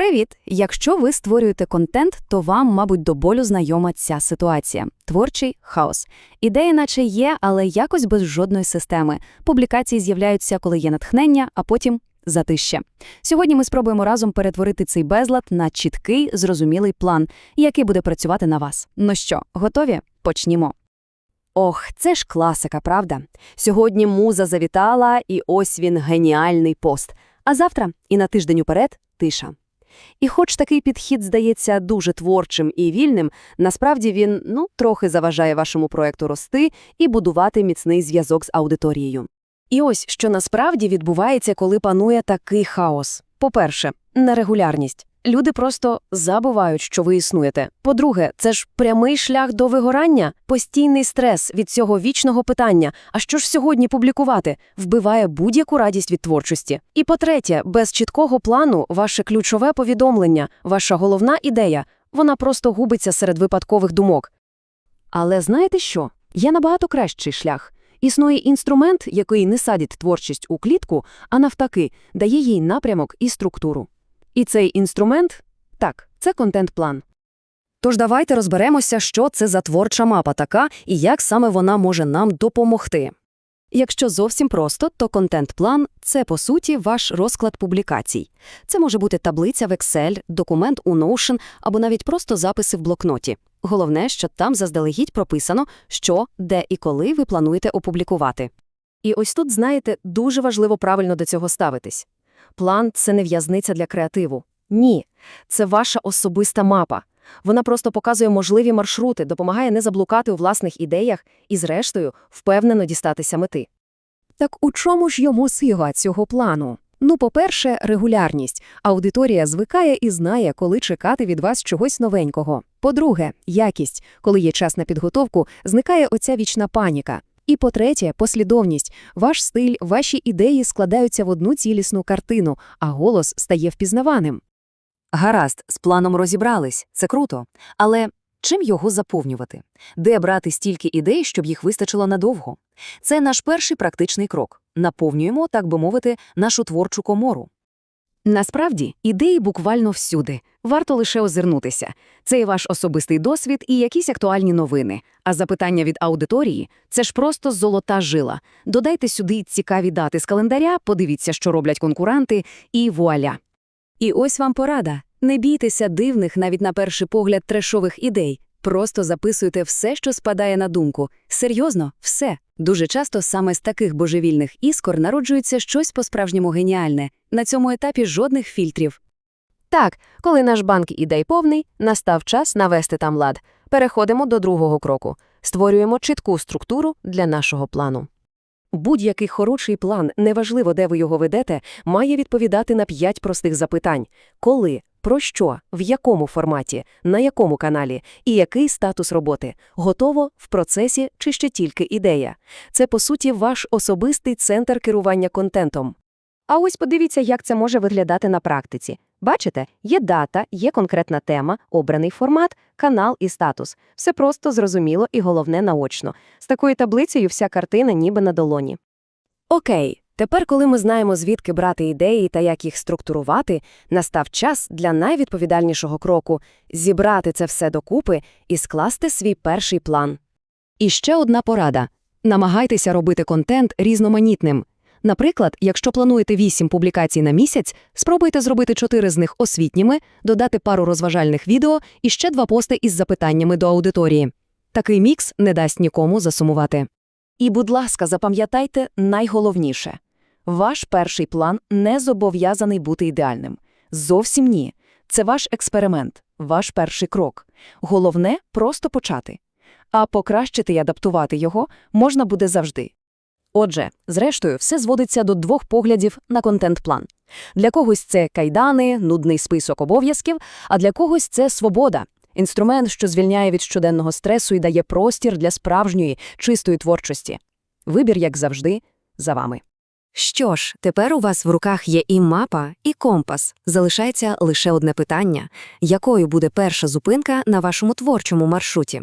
Привіт! Якщо ви створюєте контент, то вам, мабуть, до болю знайома ця ситуація творчий хаос. Ідеї, наче є, але якось без жодної системи. Публікації з'являються, коли є натхнення, а потім затище. Сьогодні ми спробуємо разом перетворити цей безлад на чіткий, зрозумілий план, який буде працювати на вас. Ну що, готові? Почнімо. Ох, це ж класика, правда? Сьогодні муза завітала, і ось він геніальний пост. А завтра і на тиждень уперед тиша. І хоч такий підхід здається дуже творчим і вільним, насправді він, ну, трохи заважає вашому проекту рости і будувати міцний зв'язок з аудиторією. І ось, що насправді відбувається, коли панує такий хаос. По-перше, нерегулярність. Люди просто забувають, що ви існуєте. По-друге, це ж прямий шлях до вигорання, постійний стрес від цього вічного питання. А що ж сьогодні публікувати? Вбиває будь-яку радість від творчості. І по-третє, без чіткого плану ваше ключове повідомлення, ваша головна ідея, вона просто губиться серед випадкових думок. Але знаєте що? Є набагато кращий шлях. Існує інструмент, який не садить творчість у клітку, а навтаки, дає їй напрямок і структуру. І цей інструмент так, це контент-план. Тож давайте розберемося, що це за творча мапа така і як саме вона може нам допомогти. Якщо зовсім просто, то контент-план це, по суті, ваш розклад публікацій. Це може бути таблиця в Excel, документ у Notion або навіть просто записи в блокноті. Головне, що там заздалегідь прописано, що, де і коли ви плануєте опублікувати. І ось тут, знаєте, дуже важливо правильно до цього ставитись. План – це не в'язниця для креативу. Ні, це ваша особиста мапа. Вона просто показує можливі маршрути, допомагає не заблукати у власних ідеях і, зрештою, впевнено дістатися мети. Так у чому ж йому сила цього плану? Ну, по-перше, регулярність. Аудиторія звикає і знає, коли чекати від вас чогось новенького. По-друге, якість. Коли є час на підготовку, зникає оця вічна паніка. І по-третє, послідовність. Ваш стиль, ваші ідеї складаються в одну цілісну картину, а голос стає впізнаваним. Гаразд, з планом розібрались, це круто. Але чим його заповнювати? Де брати стільки ідей, щоб їх вистачило надовго? Це наш перший практичний крок. Наповнюємо, так би мовити, нашу творчу комору. Насправді, ідеї буквально всюди. Варто лише озирнутися. Це і ваш особистий досвід, і якісь актуальні новини. А запитання від аудиторії – це ж просто золота жила. Додайте сюди цікаві дати з календаря, подивіться, що роблять конкуренти, і вуаля. І ось вам порада. Не бійтеся дивних, навіть на перший погляд, трешових ідей. Просто записуйте все, що спадає на думку. Серйозно, все. Дуже часто саме з таких божевільних іскор народжується щось по-справжньому геніальне. На цьому етапі жодних фільтрів. Так, коли наш банк ідей повний, настав час навести там лад. Переходимо до другого кроку. Створюємо чітку структуру для нашого плану. Будь-який хороший план, неважливо, де ви його ведете, має відповідати на п'ять простих запитань. Коли? Про що? В якому форматі? На якому каналі? І який статус роботи? Готово? В процесі чи ще тільки ідея? Це, по суті, ваш особистий центр керування контентом. А ось подивіться, як це може виглядати на практиці. Бачите, є дата, є конкретна тема, обраний формат, канал і статус. Все просто, зрозуміло і головне наочно. З такою таблицею вся картина ніби на долоні. Окей, тепер, коли ми знаємо, звідки брати ідеї та як їх структурувати, настав час для найвідповідальнішого кроку – зібрати це все докупи і скласти свій перший план. І ще одна порада. Намагайтеся робити контент різноманітним. Наприклад, якщо плануєте 8 публікацій на місяць, спробуйте зробити 4 з них освітніми, додати пару розважальних відео і ще два пости із запитаннями до аудиторії. Такий мікс не дасть нікому засумувати. І, будь ласка, запам'ятайте найголовніше. Ваш перший план не зобов'язаний бути ідеальним. Зовсім ні. Це ваш експеримент, ваш перший крок. Головне – просто почати. А покращити і адаптувати його можна буде завжди. Отже, зрештою, все зводиться до двох поглядів на контент-план. Для когось це кайдани, нудний список обов'язків, а для когось це свобода. Інструмент, що звільняє від щоденного стресу і дає простір для справжньої, чистої творчості. Вибір, як завжди, за вами. Що ж, тепер у вас в руках є і мапа, і компас. Залишається лише одне питання: якою буде перша зупинка на вашому творчому маршруті?